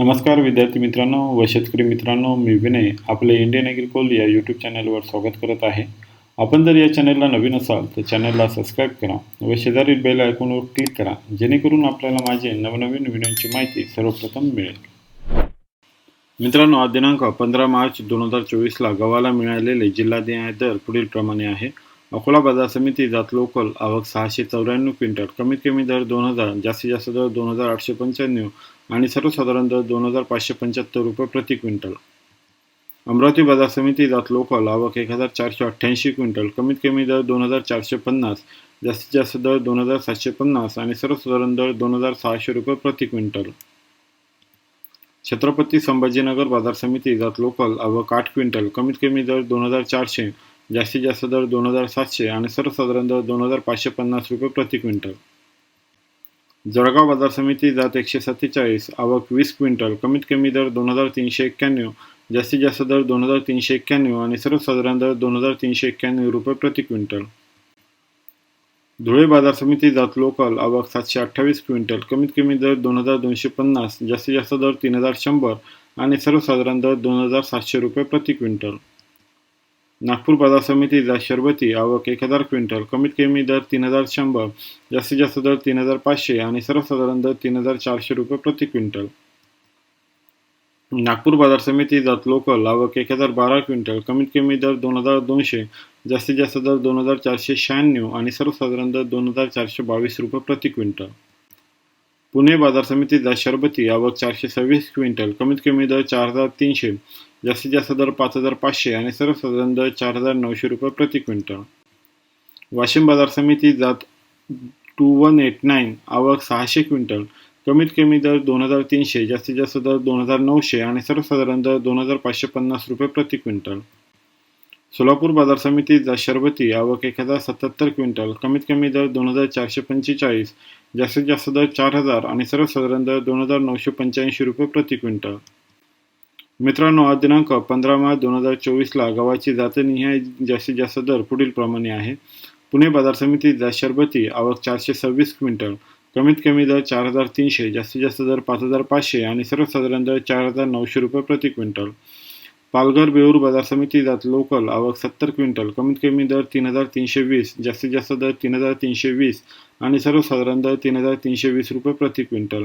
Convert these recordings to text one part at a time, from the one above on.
नमस्कार विद्यार्थी मित्रांनो व शेतकरी मित्रांनो मी विनय आपले इंडियन ॲग्रिकोल या यूट्यूब चॅनलवर स्वागत करत आहे. आपण जर या चॅनलला नवीन असाल तर चॅनलला सबस्क्राईब करा व शेजारील बेल आयकॉनवर क्लिक करा जेणेकरून आपल्याला माझे नवनवीन व्हिडिओची माहिती सर्वप्रथम मिळेल. मित्रांनो आज दिनांक पंधरा मार्च दोन हजार चोवीसला गव्हाला मिळालेले जिल्हानिहाय दर पुढील प्रमाणे आहे. अकोला बाजार समिती जात लोकल आवक सहाशे चौऱ्याण्णव क्विंटल कमीत कमी दर दोन हजार जास्तीत जास्त दर दोन हजार आठशे पंच्याण्णव आणि सर्वसाधारण दर दोन हजार पाचशे पंच्याहत्तर रुपये प्रति क्विंटल. अमरावती बाजार समिती जात लोकल आवक एक हजार चारशे अठ्ठ्याऐंशी क्विंटल कमीत कमी दर दोन हजार चारशे पन्नास जास्तीत जास्त दर दोन हजार सातशे पन्नास आणि सर्वसाधारण दर दोन हजार सहाशे रुपये प्रति क्विंटल. छत्रपती संभाजीनगर बाजार समिती जात लोकल आवक आठ क्विंटल कमीत कमी दर दोन हजार चारशे जास्तीत जास्त दर दोन हजार सातशे आणि सर्वसाधारण दर दोन हजार पाचशे पन्नास रुपये प्रति क्विंटल. जळगाव बाजार समिती जात एकशे सत्तेचाळीस आवक वीस क्विंटल कमीत कमी दर दोन हजार तीनशे एक्क्याण्णव जास्तीत जास्त दर दोन हजार तीनशे एक्क्याण्णव आणि सर्वसाधारण दर दोन हजार तीनशे एक्क्याण्णव रुपये प्रति क्विंटल. धुळे बाजार समिती जात लोकल आवक सातशे अठ्ठावीस क्विंटल कमीत कमी दर दोन हजार दोनशे पन्नास जास्तीत जास्त दर तीन हजार शंभर आणि सर्वसाधारण दर दोन हजार सातशे रुपये प्रति क्विंटल. नागपूर बाजार समिती जात शरबती आवक एक हजार क्विंटल कमीत कमी दर तीन हजार शंभर जास्तीत जास्त दर तीन हजार पाचशे आणि सर्वसाधारण दर तीन हजार चारशे रुपये प्रति क्विंटल. नागपूर बाजार समिती जात लोकल आवक एक हजार बारा क्विंटल कमीत कमी दर दोन हजार दोनशे जास्तीत जास्त दर दोन हजार चारशे शहाण्णव आणि सर्वसाधारण दर दोन हजार चारशे बावीस रुपये प्रति क्विंटल. पुणे बाजार समिती जात शरबती आवक चारशे सव्वीस क्विंटल कमीत कमी दर चार हजार तीनशे जास्तीत जास्त दर पाच हजार पाचशे आणि सर्वसाधारण दर चार हजार नऊशे रुपये प्रति क्विंटल. वाशिम बाजार समिती जात टू वन एट नाईन आवक सहाशे क्विंटल. कमीत कमी दर दोन हजार तीनशे जास्तीत जास्त दर दोन हजार नऊशे आणि सर्वसाधारण दर दोन हजार पाचशे पन्नास रुपये प्रति क्विंटल. सोलापूर बाजार समिती जात शरबती आवक एक हजार सत्याहत्तर क्विंटल. कमीत कमी दर दोन हजार चारशे पंचेचाळीस जास्तीत जास्त दर चार हजार आणि सर्वसाधारण दर दोन हजार नऊशे पंच्याऐंशी रुपये प्रति क्विंटल. मित्रांनो आज दिनांक पंधरा मार्च दोन हजार चोवीसला गव्हाची जातनिहाय जास्तीत जास्त दर पुढील प्रमाणे आहे. पुणे बाजार समिती जात शरबती आवक चारशे सव्वीस क्विंटल कमीत कमी दर चार हजार तीनशे जास्तीत जास्त दर पाच हजार पाचशे आणि सर्वसाधारण दर चार हजार नऊशे रुपये प्रति क्विंटल. पालघर बेऊर बाजार समिती जात लोकल आवक सत्तर क्विंटल कमीत कमी दर तीन हजार तीनशे वीस जास्तीत जास्त दर तीन हजार तीनशे वीस आणि सर्वसाधारण दर तीन हजार तीनशे वीस रुपये प्रति क्विंटल.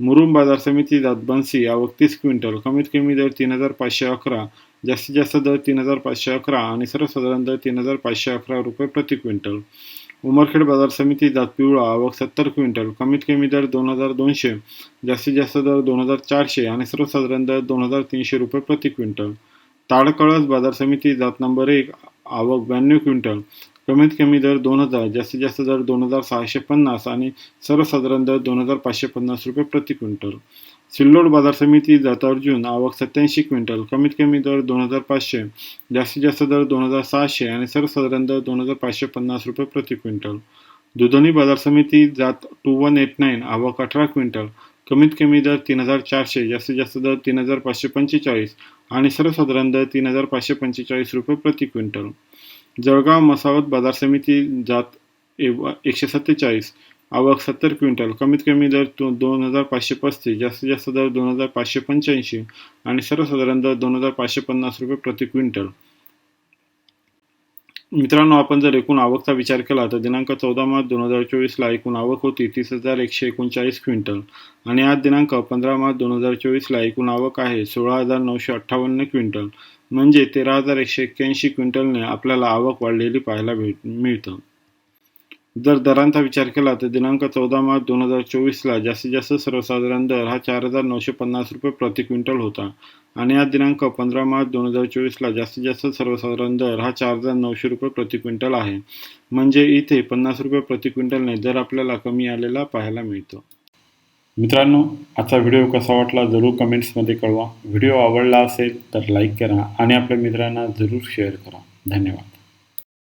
मुरुम बाजार समिती जात बन्सी आवक तीस क्विंटल कमीत कमी दर तीन हजार पाचशे अकरा जास्तीत जास्त दर तीन हजार पाचशे अकरा आणि सर्वसाधारण दर तीन हजार पाचशे अकरा रुपये प्रति क्विंटल. उमरखेड बाजार समिती जात पिवळा आवक सत्तर क्विंटल कमीत कमी दर दोन हजार दोनशे जास्तीत जास्त दर दोन हजार चारशे आणि सर्वसाधारण दर दोन हजार तीनशे रुपये प्रति क्विंटल. ताडकळस बाजार समिती जात नंबर एक आवक ब्याण्णव क्विंटल कमीत कमी दर दोन हजार जास्तीत जास्त दर दोन हजार सहाशे पन्नास आणि सर्वसाधारण दर दोन हजार पाचशे पन्नास रुपये प्रति क्विंटल. सिल्लोड बाजार समिती जात अर्जुन आवक सत्याऐंशी क्विंटल कमीत कमी दर दोन हजार पाचशे जास्तीत जास्त दर दोन हजार सहाशे आणि सर्वसाधारण दर दोन हजार पाचशे पन्नास रुपये प्रति क्विंटल. दुधनी बाजार समिती जात टू वन एट नाईन आवक अठरा क्विंटल कमीत कमी दर तीन हजार चारशे जास्तीत जास्त दर तीन हजार पाचशे पंचेचाळीस आणि सर्वसाधारण दर तीन हजार पाचशे पंचेचाळीस रुपये प्रति क्विंटल. जळगाव मसावत बाजार समिती जात एकशे सत्तेचाळीस. आवक सत्तर क्विंटल. कमीत कमी दर दोन हजार पाचशे पस्तीस जास्तीत जास्त दर दोन हजार पाचशे पंच्याऐंशी आणि सर्वसाधारण दर दोन हजार पाचशे पन्नास रुपये प्रति क्विंटल. मित्रांनो आपण जर एकूण आवकचा विचार केला तर दिनांक चौदा मार्च दोन हजार चोवीसला एकूण आवक होती तीस हजार एकशे एकोणचाळीस क्विंटल. आणि आज दिनांक पंधरा मार्च दोन हजार चोवीसला एकूण आवक आहे सोळा हजार नऊशे अठ्ठावन्न क्विंटल. म्हणजे तेरा हजार एकशे एक्क्याऐंशी क्विंटलने आपल्याला आवक वाढलेली पाहायला भेट मिळतं. जर दरांचा विचार केला तर दिनांक चौदा मार्च दोन हजार चोवीसला जास्तीत जास्त सर्वसाधारण दर हा चार हजार नऊशे पन्नास रुपये प्रति क्विंटल होता. आणि आज दिनांक पंधरा मार्च दोन हजार चोवीसला जास्तीत जास्त सर्वसाधारण दर हा चार हजार नऊशे रुपये प्रति क्विंटल आहे. म्हणजे इथे पन्नास रुपये प्रति क्विंटलने दर आपल्याला कमी आलेला पाहायला मिळतो. मित्रांनो आजचा व्हिडिओ कसा वाटला जरूर कमेंट्समध्ये कळवा. व्हिडिओ आवडला असेल तर लाईक करा आणि आपल्या मित्रांना जरूर शेअर करा. धन्यवाद.